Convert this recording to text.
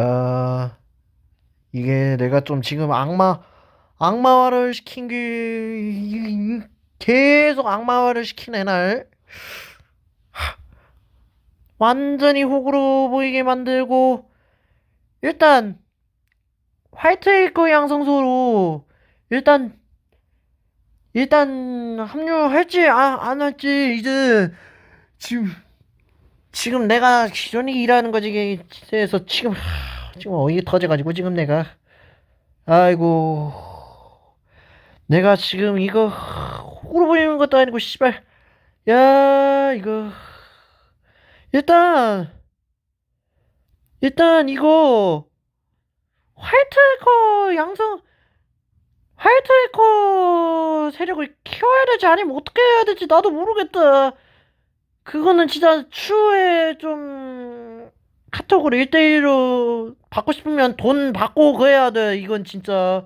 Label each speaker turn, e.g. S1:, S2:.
S1: 아, 이게 내가 좀 지금 악마, 악마화를 시킨 게, 계속 악마화를 시키네, 날. 하, 완전히 호구로 보이게 만들고, 일단, 화이트에이커 양성소로, 일단, 일단, 합류할지, 아, 안 할지, 이제, 지금, 지금 내가 기존에 일하는 거지에서 지금, 하, 지금 어이 터져가지고, 지금 내가, 아이고, 내가 지금 이거, 호구로 보이는 것도 아니고, 씨발, 야, 이거, 일단, 일단, 이거, 화이트에이커 양성, 화이트에이커 세력을 키워야 되지 아니면 어떻게 해야 될지 나도 모르겠다. 그거는 진짜 추후에 좀 카톡으로 1대1로 받고 싶으면 돈 받고 그래야 돼. 이건 진짜